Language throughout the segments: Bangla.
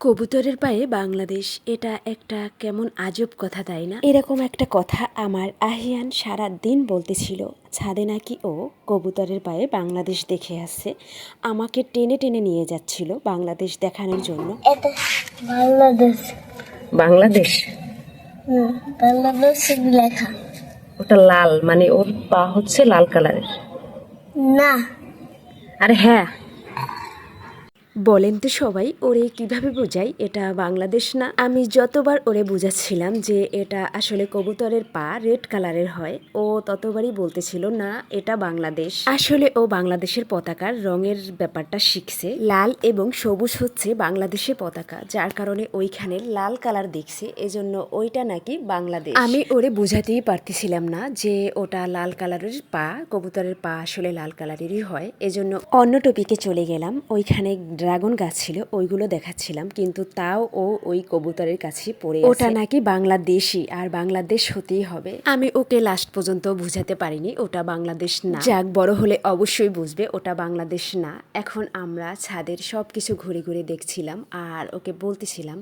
কবুতরের পায়ে বাংলাদেশ এটা একটা কেমন আজব কথা তাই না? এরকম একটা কথা আমার আহিয়ান সারা দিন বলতেছিল। ছাদে নাকি ও কবুতরের পায়ে বাংলাদেশ দেখে আসছে। আমাকে টেনে টেনে নিয়ে যাচ্ছিল বাংলাদেশ দেখানোর জন্য। বাংলাদেশ। বাংলাদেশ? বাংলাদেশ লেখা। ওটা লাল মানে ওর পা হচ্ছে লাল কালারের। না। আরে হ্যাঁ। বলেন তো সবাই, ওরে কীভাবে বোঝাই এটা বাংলাদেশ না। আমি যতবার ওরে বোঝাচ্ছিলাম যে এটা আসলে কবুতরের পা রেড কালারের হয়, ও ততবারই বলতেছিল, না, এটা বাংলাদেশ। আসলে ও বাংলাদেশের পতাকার রঙের ব্যাপারটা শিখছে। লাল এবং সবুজ হচ্ছে বাংলাদেশের পতাকা, যার কারণে ওইখানে লাল কালার দেখছে, এজন্য ওইটা নাকি বাংলাদেশ। আমি ওরে বোঝাতেই পারতেছিলাম না যে ওটা লাল কালারের পা, কবুতরের পা আসলে লাল কালারেরই হয়, এজন্য অন্য টপিকে চলে গেলাম। ওইখানে ড্রাগন গাছ ছিল ওইগুলো দেখাচ্ছিলাম কিন্তু তাও ও ওই কবুতরের কাছে পড়ে ওটা নাকি বাংলাদেশি আর বাংলাদেশ হতেই হবে। আমি ওকে লাস্ট পর্যন্ত বুঝাতে পারিনি ওটা বাংলাদেশ না। যাক বড় হলে অবশ্যই বুঝবে ওটা বাংলাদেশ না। এখন আমরা ছাদের সব কিছু ঘুরে ঘুরে দেখছিলাম আর ওকে বলতেছিলাম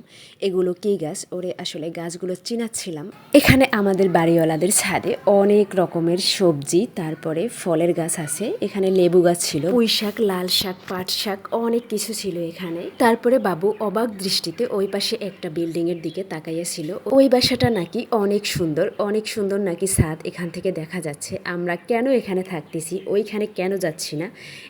এগুলো কি গাছ? ওরে আসলে গাছগুলো চিনাচ্ছিলাম। এখানে আমাদের বাড়িওয়ালাদের ছাদে অনেক রকমের সবজি তারপরে ফলের গাছ আছে এখানে লেবু গাছ ছিল পুঁই শাক লাল শাক পাট শাক অনেক কিছু ছিল এখানে। তারপরে বাবু অবাক দৃষ্টিতে ওই পাশে একটা বিল্ডিং এর দিকে তাকাইয়াছিল। ওই বাসাটা নাকি অনেক সুন্দর অনেক সুন্দর নাকি ছাদ এখান থেকে দেখা যাচ্ছে। আমরা কেন এখানে থাকতেছি ওইখানে কেন যাচ্ছি না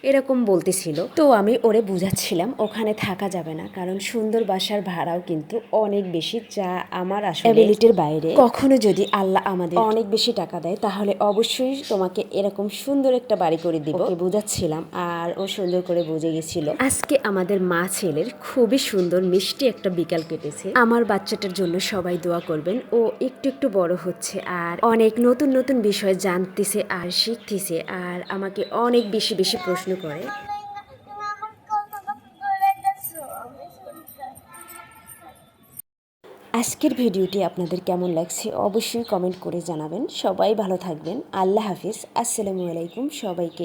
এরকম বলতেছিল। তো আমি ওরে বুঝাচ্ছিলাম ওখানে থাকা যাবে না কারণ সুন্দর বাসার ভাড়াও কিন্তু অনেক বেশি যা আমার আসলে অ্যাবিলিটির বাইরে। কখনো যদি আল্লাহ আমাদের অনেক বেশি টাকা দেয় তাহলে অবশ্যই তোমাকে এরকম সুন্দর একটা বাড়ি করে দিব। বুঝাচ্ছিলাম আর ও সুন্দর করে বুঝে গেছিল। আজকে আমাদের মা ছেলের খুবই সুন্দর, মিষ্টি একটা বিকাল কেটেছে। আমার বাচ্চাটার জন্য সবাই দোয়া করবেন। ও একটু একটু বড় হচ্ছে আর অনেক নতুন নতুন বিষয় জানতেছে আর শিখতেছে আর আমাকে অনেক বেশি বেশি প্রশ্ন করে। আজকের ভিডিওটি আপনাদের কেমন লাগছে অবশ্যই কমেন্ট করে জানাবেন। সবাই ভালো থাকবেন। আল্লাহ হাফিজ। আসসালামু আলাইকুম সবাইকে।